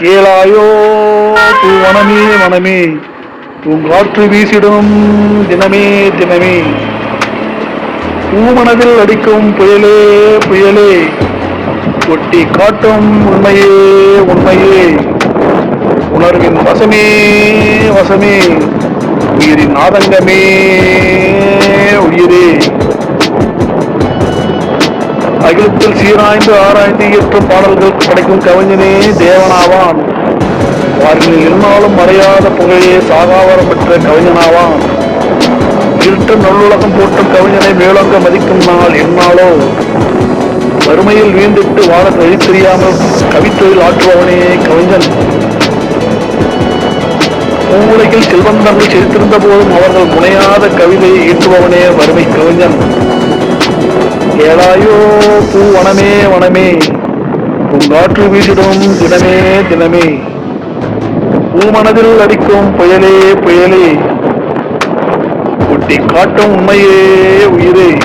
கேளாயோ தூ வனமே வனமே பூங்காற்று வீசிடும் தினமே தினமே. பூமனதில் அடிக்கும் புயலே புயலே ஒட்டி காட்டும் உண்மையே உண்மையே. உணர்வின் வசமே வசமே உயிரின் ஆதங்கமே உயிரே. அகிலத்தில் சீராய்ந்து ஆராய்ந்து இயற்றும் பாடல்கள் படைக்கும் கவிஞனே தேவனாவான். வாரில் இருந்தாலும் மறையாத புகழே சாகாவரம் பெற்ற கவிஞனாவான். இருட்டு நல்லுலகம் போற்றும் கவிஞனை மேலோங்க மதிக்கும் நாள் என்னாலோ. வறுமையில் வீண்டிட்டு வாழ வழி தெரியாமல் கவித்தொழில் ஆற்றுபவனே கவிஞன். பூவுலகில் செல்வந்தர்கள் செலுத்திருந்த போதும் அவர்கள் முனையாத கவிதையை ஈட்டுபவனே வறுமை கவிஞன். ஏழாயோ பூ வனமே வனமே. பூங்காற்று வீசிடும் தினமே தினமே. பூமனதில் அடிக்கும் புயலே புயலே. ஒட்டி காட்டும் உண்மையே உயிரே.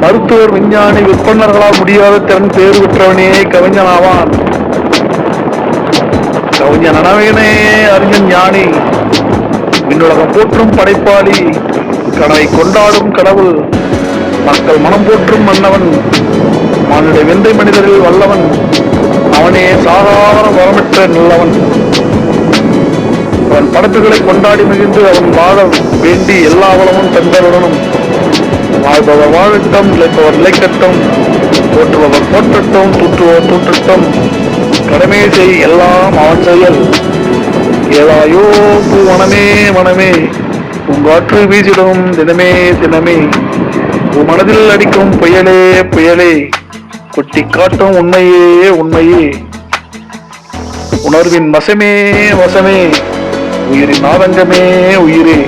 மருத்துவர் விஞ்ஞானி விற்பனர்களால் முடியாத திறன் பேர் பெற்றவனே கவிஞனாவான். கவிஞன் அனவனே அறிஞன் ஞானி. விண்ணுலகம் போற்றும் படைப்பாளி. கனவை கொண்டாடும் கடவுள் மக்கள் மனம் போற்றும் மன்னவன். மானுடைய வெந்தை மனிதரில் வல்லவன். அவனே சாதாரண வரமற்ற நல்லவன். அவன் படைப்புகளை கொண்டாடி மகிழ்ந்து அவன் வாழ வேண்டி எல்லா வளமும் தந்தருடனும். வாழ்பவர் வாழட்டும் இழைப்பவர் இழைக்கட்டும் போற்றுபவர் போற்றட்டும் தூற்றுபவர் தூற்றட்டும். கடமை செய் எல்லாம் அவன் செயல். ஏதாயோ பூ வனமே வனமே. பூங்காற்று வீசிடும் தினமே தினமே. உன் மனதில் அடிக்கும் புயலே புயலே. கொட்டி காட்டும் உண்மையே உண்மையே. உணர்வின் வசமே வசமே. உயிரின் ஆதங்கமே உயிரே.